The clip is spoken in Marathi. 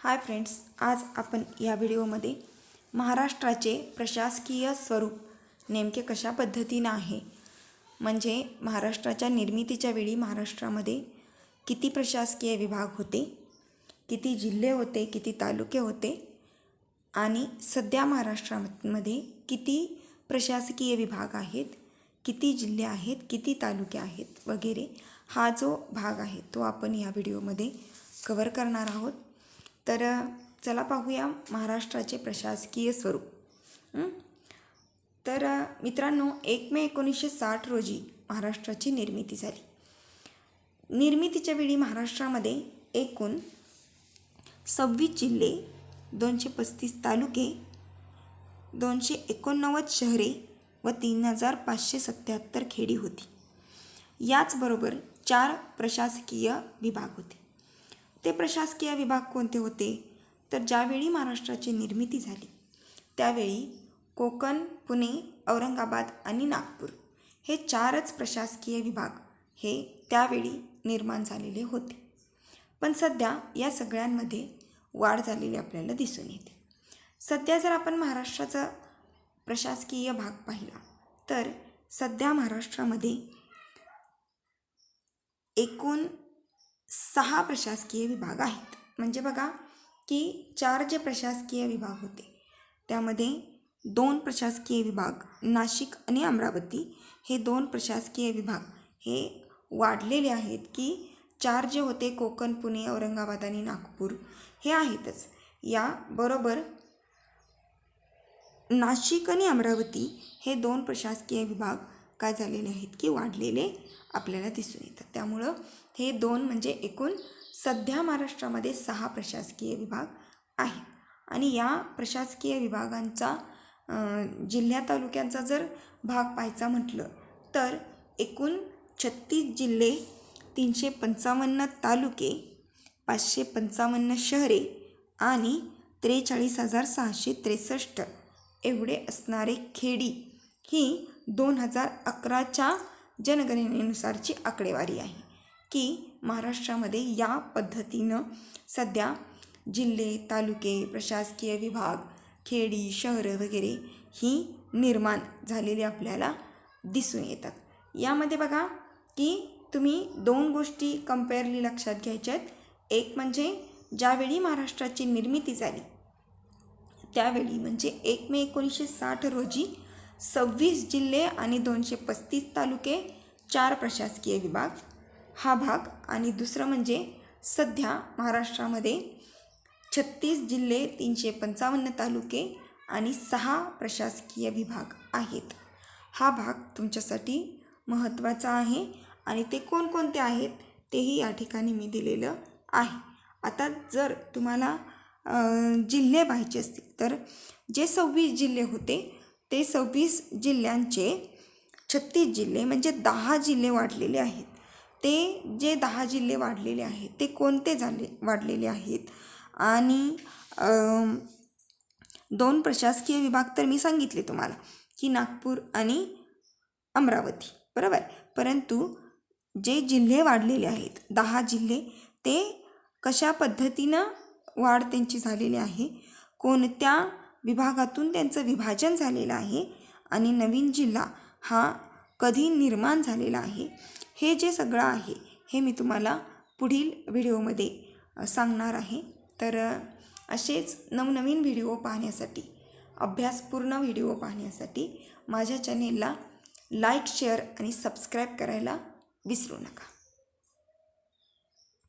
हाय फ्रेंड्स आज आपण या व्हिडिओमध्ये महाराष्ट्राचे प्रशासकीय स्वरूप नेमके कशा पद्धतीनं आहे? म्हणजे महाराष्ट्राच्या निर्मितीच्या वेळी महाराष्ट्रामध्ये किती प्रशासकीय विभाग होते किती जिल्हे होते किती तालुके होते आणि सध्या महाराष्ट्रामध्ये किती प्रशासकीय विभाग आहेत किती जिल्हे आहेत किती तालुके आहेत वगैरे हा जो भाग आहे तो आपण या व्हिडिओमध्ये कवर करणार आहोत. तर चला पाहूया महाराष्ट्राचे प्रशासकीय स्वरूप. तर मित्रांनो एक मे एकोणीसशे साठ रोजी महाराष्ट्राची निर्मिती झाली. निर्मितीच्या वेळी महाराष्ट्रामध्ये एकूण सव्वीस जिल्हे दोनशे पस्तीस तालुके दोनशे एकोणनव्वद शहरे व तीन हजार पाचशे सत्याहत्तर खेडी होती. याचबरोबर चार प्रशासकीय विभाग होते. ते प्रशासकीय विभाग कोणते होते? तर ज्यावेळी महाराष्ट्राची निर्मिती झाली त्यावेळी कोकण पुणे औरंगाबाद आणि नागपूर हे चारच प्रशासकीय विभाग हे त्यावेळी निर्माण झालेले होते. पण सध्या या सगळ्यांमध्ये वाढ झालेली आपल्याला दिसून येते. सध्या जर आपण महाराष्ट्राचा प्रशासकीय भाग पाहिला तर सध्या महाराष्ट्रामध्ये एकूण सहा प्रशासकीय विभाग आहेत. म्हणजे बघा की चार जे प्रशासकीय विभाग होते त्यामध्ये दोन प्रशासकीय विभाग नाशिक आणि अमरावती हे दोन प्रशासकीय विभाग हे वाढलेले आहेत की चार जे होते कोकण पुणे औरंगाबाद आणि नागपूर हे आहेतच. याबरोबर नाशिक आणि अमरावती हे दोन प्रशासकीय विभाग काय झालेले आहेत की वाढलेले आपल्याला दिसून येतात. त्यामुळं हे दोन म्हणजे एकूण सध्या महाराष्ट्रामध्ये सहा प्रशासकीय विभाग आहेत. आणि या प्रशासकीय विभागांचा जिल्ह्या तालुक्यांचा जर भाग पाहायचा म्हटलं तर एकूण छत्तीस जिल्हे तीनशे पंचावन्न तालुके पाचशे पंचावन्न शहरे आणि त्रेचाळीस हजार सहाशे त्रेसष्ट एवढे असणारे खेडी ही दोन हजार अकराच्या जनगणनेनुसारची आकडेवारी आहे की महाराष्ट्रामध्ये या पद्धतीनं सध्या जिल्हे तालुके प्रशासकीय विभाग खेडी शहरं वगैरे ही निर्माण झालेली आपल्याला दिसून येतात. यामध्ये बघा की तुम्ही दोन गोष्टी कम्पेअरली लक्षात घ्यायच्या आहेत. एक म्हणजे ज्यावेळी महाराष्ट्राची निर्मिती झाली त्यावेळी म्हणजे एक मे एकोणीसशे साठ रोजी सव्वीस जिल्हे आणि दोनशे पस्तीस तालुके चार प्रशासकीय विभाग. हा भाग आणि दुसरं म्हणजे सध्या महाराष्ट्रामध्ये छत्तीस जिल्हे तीनशे पंचावन्न तालुके आणि सहा प्रशासकीय विभाग आहेत. हा भाग तुमच्यासाठी महत्त्वाचा आहे आणि ते कोणकोणते आहेत तेही या ठिकाणी मी दिलेलं आहे. आता जर तुम्हाला जिल्हे पाहिजे असतील तर जे सव्वीस जिल्हे होते ते सव्वीस जिल्ह्यांचे छत्तीस जिल्हे म्हणजे दहा जिल्हे वाढलेले आहेत. ते जे दहा जिल्हे वाढलेले आहेत ते कोणते झाले वाढलेले आहेत? आणि दोन प्रशासकीय विभाग तर मी सांगितले तुम्हाला की नागपूर आणि अमरावती बरोबर? परंतु जे जिल्हे वाढलेले आहेत दहा जिल्हे ते कशा पद्धतीनं वाढ त्यांची झालेली आहे? कोणत्या विभागातून त्यांचं विभाजन झालेलं आहे आणि नवीन जिल्हा हा कधी निर्माण झालेला आहे हे जे सगळं आहे हे मी तुम्हाला पुढील व्हिडिओमध्ये सांगणार आहे. तर असेच नवनवीन व्हिडिओ पाहण्यासाठी अभ्यासपूर्ण व्हिडिओ पाहण्यासाठी माझ्या चॅनेलला लाईक शेअर आणि सबस्क्राईब करायला विसरू नका.